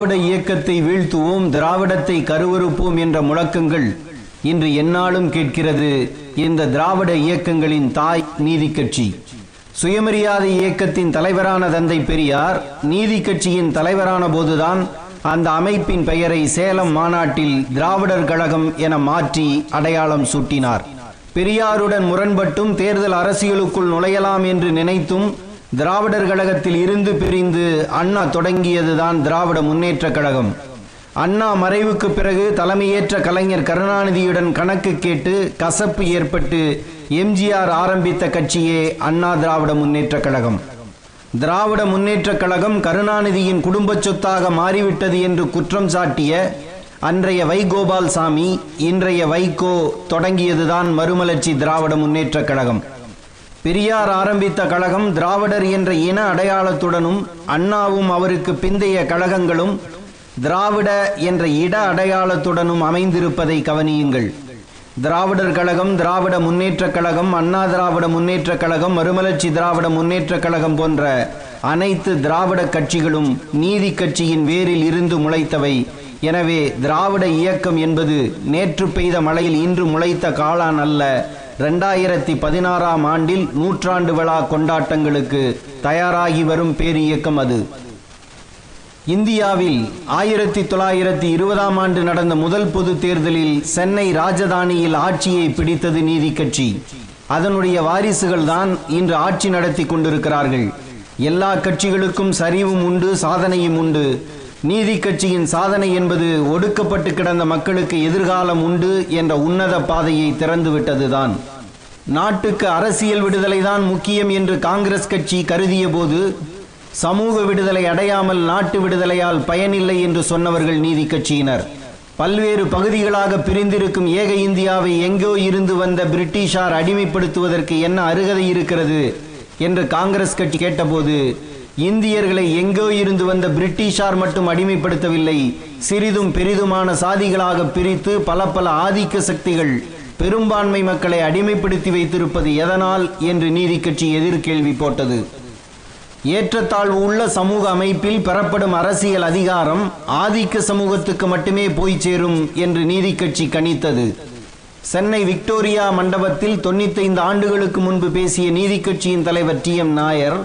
திராவிட இயக்கத்தை வீழ்த்துவோம் திராவிடத்தை கருவறுப்போம் என்ற முழக்கங்கள் இன்று எந்நாளும் கேட்கிறது. இந்த திராவிட இயக்கங்களின் தாய் நீதி கட்சி. சுயமரியாதை இயக்கத்தின் தலைவரான தந்தை பெரியார் நீதி கட்சியின் தலைவரான போதுதான் அந்த அமைப்பின் பெயரை சேலம் மாநாட்டில் திராவிடர் கழகம் என மாற்றி அடையாளம் சூட்டினார். பெரியாருடன் முரண்பட்டும் தேர்தல் அரசியலுக்குள் நுழையலாம் என்று நினைத்தும் திராவிடர் கழகத்தில் இருந்து பிரிந்து அண்ணா தொடங்கியதுதான் திராவிட முன்னேற்ற கழகம். அண்ணா மறைவுக்கு பிறகு தலைமையேற்ற கலைஞர் கருணாநிதியுடன் கணக்கு கேட்டு கசப்பு ஏற்பட்டு எம்ஜிஆர் ஆரம்பித்த கட்சியே அண்ணா திராவிட முன்னேற்ற கழகம். திராவிட முன்னேற்ற கழகம் கருணாநிதியின் குடும்ப சொத்தாக மாறிவிட்டது என்று குற்றம் சாட்டிய அன்றைய வைகோபால் சாமி இன்றைய வைகோ தொடங்கியதுதான் மறுமலர்ச்சி திராவிட முன்னேற்ற கழகம். பெரியார் ஆரம்பித்த கழகம் திராவிடர் என்ற இன அடையாளத்துடனும் அண்ணாவும் அவருக்கு பிந்தைய கழகங்களும் திராவிட என்ற இட அடையாளத்துடனும் அமைந்திருப்பதை கவனியுங்கள். திராவிடர் கழகம் திராவிட முன்னேற்றக் கழகம் அண்ணா திராவிட முன்னேற்றக் கழகம் மறுமலர்ச்சி திராவிட முன்னேற்றக் கழகம் போன்ற அனைத்து திராவிட கட்சிகளும் நீதி கட்சியின் வேரில் இருந்து முளைத்தவை. எனவே திராவிட இயக்கம் என்பது நேற்று பெய்த மழையில் இன்று முளைத்த காளான் அல்ல. ரெண்டாயிரத்தி பதினாறாம் ஆண்டில் நூற்றாண்டு விழா கொண்டாட்டங்களுக்கு தயாராகி வரும் பேரியக்கம் அது. இந்தியாவில் ஆயிரத்தி தொள்ளாயிரத்தி இருபதாம் ஆண்டு நடந்த முதல் பொது தேர்தலில் சென்னை ராஜதானியில் ஆட்சியை பிடித்தது நீதி கட்சி. அதனுடைய வாரிசுகள் தான் இன்று ஆட்சி நடத்தி கொண்டிருக்கிறார்கள். எல்லா கட்சிகளுக்கும் சரிவும் உண்டு சாதனையும் உண்டு. நீதி கட்சியின் சாதனை என்பது ஒடுக்கப்பட்டு கிடந்த மக்களுக்கு எதிர்காலம் உண்டு என்ற உன்னத பாதையை திறந்துவிட்டதுதான். நாட்டுக்கு அரசியல் விடுதலைதான் முக்கியம் என்று காங்கிரஸ் கட்சி கருதிய போது சமூக விடுதலை அடையாமல் நாட்டு விடுதலையால் பயனில்லை என்று சொன்னவர்கள் நீதி கட்சியினர். பல்வேறு பகுதிகளாக பிரிந்திருக்கும் ஏக இந்தியாவை எங்கோ இருந்து வந்த பிரிட்டிஷார் அடிமைப்படுத்துவதற்கு என்ன அருகதை இருக்கிறது? என்று காங்கிரஸ் கட்சி கேட்டபோது இந்தியர்களை எங்கோ இருந்து வந்த பிரிட்டிஷார் மட்டும் அடிமைப்படுத்தவில்லை சிறிதும் பெரிதுமான சாதிகளாக பிரித்து பல பல ஆதிக்க சக்திகள் பெரும்பான்மை மக்களை அடிமைப்படுத்தி வைத்திருப்பது எதனால் என்று நீதி கட்சி எதிர்கேள்வி போட்டது. ஏற்றத்தாழ்வு உள்ள சமூக அமைப்பில் பெறப்படும் அரசியல் அதிகாரம் ஆதிக்க சமூகத்துக்கு மட்டுமே போய் சேரும் என்று நீதி கட்சி கணித்தது. சென்னை விக்டோரியா மண்டபத்தில் தொண்ணூத்தைந்து ஆண்டுகளுக்கு முன்பு பேசிய நீதி கட்சியின் தலைவர் டி எம் நாயர்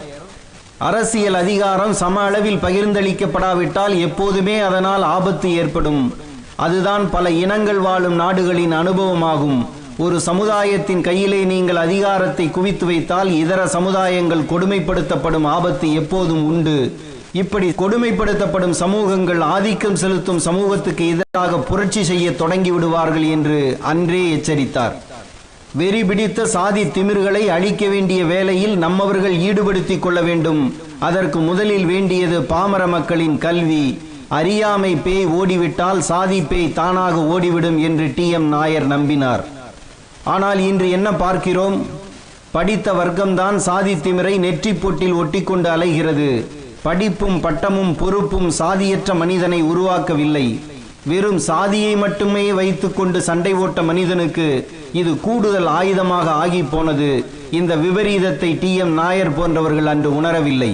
அரசியல் அதிகாரம் சம அளவில் பகிர்ந்தளிக்கப்படாவிட்டால் எப்போதுமே அதனால் ஆபத்து ஏற்படும். அதுதான் பல இனங்கள் வாழும் நாடுகளின் அனுபவமாகும். ஒரு சமுதாயத்தின் கையிலே நீங்கள் அதிகாரத்தை குவித்து வைத்தால் இதர சமுதாயங்கள் கொடுமைப்படுத்தப்படும் ஆபத்து எப்போதும் உண்டு. இப்படி கொடுமைப்படுத்தப்படும் சமூகங்கள் ஆதிக்கம் செலுத்தும் சமூகத்துக்கு எதிராக புரட்சி செய்ய தொடங்கி விடுவார்கள் என்று அன்றே எச்சரித்தார். வெறி பிடித்த சாதி திமிர்களை அழிக்க வேண்டிய வேலையில் நம்மவர்கள் ஈடுபடுத்திக் கொள்ள வேண்டும். அதற்கு முதலில் வேண்டியது பாமர மக்களின் கல்வி. அறியாமை பேய் ஓடிவிட்டால் சாதி பேய் தானாக ஓடிவிடும் என்று டி எம் நாயர் நம்பினார். ஆனால் இன்று என்ன பார்க்கிறோம்? படித்த வர்க்கம்தான் சாதி திமிரை நெற்றி பொட்டில் ஒட்டிக்கொண்டு அலைகிறது. படிப்பும் பட்டமும் பொறுப்பும் சாதியற்ற மனிதனை உருவாக்கவில்லை. வெறும் சாதியை மட்டுமே வைத்துக்கொண்டு சண்டை ஓட்ட மனிதனுக்கு இது கூடுதல் ஆயுதமாக ஆகி போனது இந்த விபரீதத்தை டி எம் நாயர் போன்றவர்கள் அன்று உணரவில்லை.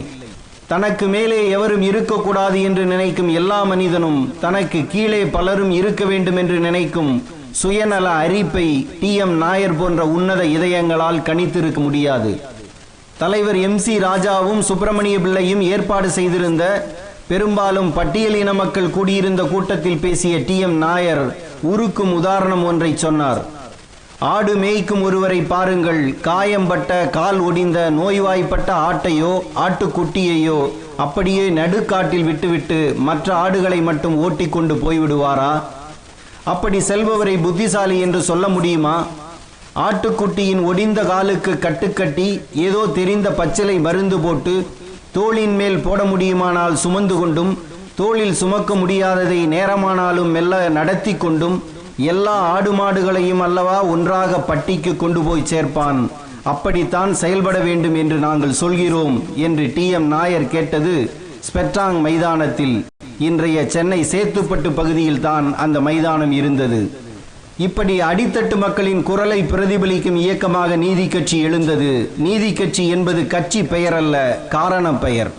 தனக்கு மேலே எவரும் இருக்கக்கூடாது என்று நினைக்கும் எல்லா மனிதனும் தனக்கு கீழே பலரும் இருக்க வேண்டும் என்று நினைக்கும் சுயநல அறிப்பை டி எம் நாயர் போன்ற உன்னத இதயங்களால் கணித்திருக்க முடியாது. தலைவர் எம் சி ராஜாவும் சுப்பிரமணிய பிள்ளையும் ஏற்பாடு செய்திருந்த பெரும்பாலும் பட்டியலின மக்கள் கூடியிருந்த கூட்டத்தில் பேசிய டி எம் நாயர் உருக்கும் உதாரணம் ஒன்றை சொன்னார். ஆடு மேய்க்கும் ஒருவரை பாருங்கள் காயம்பட்ட கால் ஒடிந்த நோய்வாய்ப்பட்ட ஆட்டையோ ஆட்டுக்குட்டியையோ அப்படியே நடுக்காட்டில் விட்டுவிட்டு மற்ற ஆடுகளை மட்டும் ஓட்டிக்கொண்டு போய்விடுவாரா? அப்படி செல்பவரை புத்திசாலி என்று சொல்ல முடியுமா? ஆட்டுக்குட்டியின் ஒடிந்த காலுக்கு கட்டுக்கட்டி ஏதோ தெரிந்த பச்சிலை மருந்து போட்டு தோளின் மேல் போட முடியுமானால் சுமந்து கொண்டும் தோளில் சுமக்க முடியாததை நேரமானாலும் மெல்ல நடத்தி கொண்டும் எல்லா ஆடு மாடுகளையும் அல்லவா ஒன்றாக பட்டிக்கு கொண்டு போய் சேர்ப்பான். அப்படித்தான் செயல்பட வேண்டும் என்று நாங்கள் சொல்கிறோம் என்று டி. எம். நாயர் கேட்டது ஸ்பெட்ராங் மைதானத்தில். இன்றைய சென்னை சேத்துப்பட்டு பகுதியில் தான் அந்த மைதானம் இருந்தது. இப்படி அடித்தட்டு மக்களின் குரலை பிரதிபலிக்கும் இயக்கமாக நீதி கட்சி எழுந்தது. நீதி கட்சி என்பது கட்சி பெயர் அல்ல காரண பெயர்.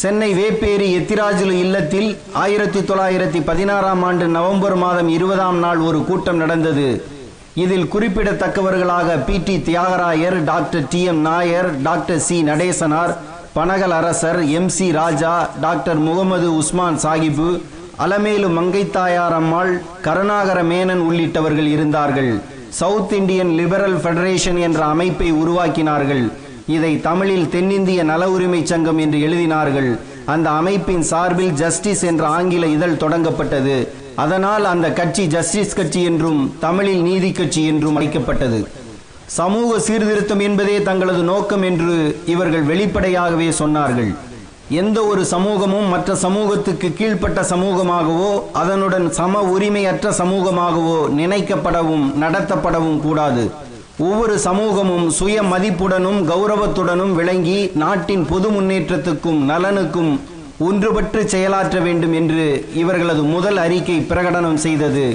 சென்னை வேப்பேரி எத்திராஜுலு இல்லத்தில் ஆயிரத்தி தொள்ளாயிரத்தி பதினாறாம் ஆண்டு நவம்பர் மாதம் இருபதாம் நாள் ஒரு கூட்டம் நடந்தது. இதில் குறிப்பிடத்தக்கவர்களாக P T Thiyagarayar doctor T M Nair doctor C Natesanar Panagal அரசர் M C Raja doctor Mohammed Usman Sahib Alamelu Mangaithayar Ammal Karunakara Menon உள்ளிட்டவர்கள் இருந்தார்கள். சவுத் இந்தியன் லிபரல் ஃபெடரேஷன் என்ற அமைப்பை உருவாக்கினார்கள். இதை தமிழில் தென்னிந்திய நல உரிமை சங்கம் என்று எழுதினார்கள். அந்த அமைப்பின் சார்பில் ஜஸ்டிஸ் என்ற ஆங்கில இதழ் தொடங்கப்பட்டது. அதனால் அந்த கட்சி ஜஸ்டிஸ் கட்சி என்றும் தமிழில் நீதி கட்சி என்றும் அழைக்கப்பட்டது. சமூக சீர்திருத்தம் என்பதே தங்களது நோக்கம் என்று இவர்கள் வெளிப்படையாகவே சொன்னார்கள். எந்த ஒரு சமூகமும் மற்ற சமூகத்துக்கு கீழ்ப்பட்ட சமூகமாகவோ அதனுடன் சம உரிமையற்ற சமூகமாகவோ நினைக்கப்படவும் நடத்தப்படவும் கூடாது. ஒவ்வொரு சமூகமும் சுய மதிப்புடனும் கௌரவத்துடனும் விளங்கி நாட்டின் பொது முன்னேற்றத்துக்கும் நலனுக்கும் ஒன்றுபட்டு செயலாற்ற வேண்டும் என்று இவர்களது முதல் அறிக்கை பிரகடனம் செய்தது.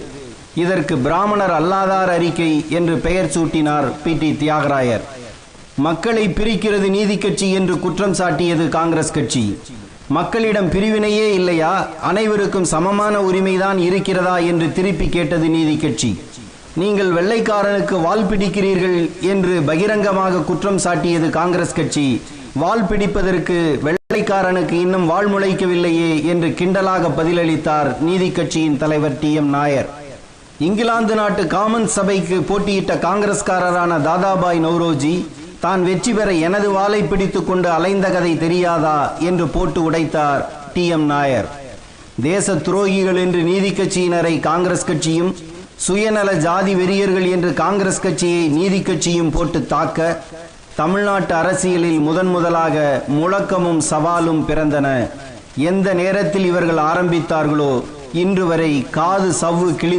இதற்கு பிராமணர் அல்லாதார் அறிக்கை என்று பெயர் சூட்டினார் பி டி தியாகராயர். மக்களை பிரிக்கிறது நீதி கட்சி என்று குற்றம் சாட்டியது காங்கிரஸ் கட்சி. மக்களிடம் பிரிவினையே இல்லையா? அனைவருக்கும் சமமான உரிமைதான் இருக்கிறதா என்று திருப்பி கேட்டது நீதி கட்சி. நீங்கள் வெள்ளைக்காரனுக்கு வால் பிடிக்கிறீர்கள் என்று பகிரங்கமாக குற்றம் சாட்டியது காங்கிரஸ் கட்சி. வால் பிடிப்பதற்கு வெள்ளைக்காரனுக்கு இன்னும் வால் முளைக்கவில்லையே என்று கிண்டலாக பதிலளித்தார் நீதி கட்சியின் தலைவர் டி. எம். நாயர். இங்கிலாந்து நாட்டு காமன் சபைக்கு போட்டியிட்ட காங்கிரஸ்காரரான தாதாபாய் நவ்ரோஜி தான் வெற்றி பெற எனது வாளை பிடித்துக் கொண்டு அலைந்த கதை தெரியாதா என்று போட்டு உடைத்தார் டி எம் நாயர். தேச துரோகிகள் என்று நீதி கட்சியினரை காங்கிரஸ் கட்சியும் சுயநல ஜாதி வெறியர்கள் என்று காங்கிரஸ் கட்சியை நீதி கட்சியும் போட்டு தாக்க தமிழ்நாட்டு அரசியலில் முதன் முதலாக முழக்கமும் சவாலும் பிறந்தன. எந்த நேரத்தில் இவர்கள் ஆரம்பித்தார்களோ இன்று வரை காது சவ்வு கிழிந்து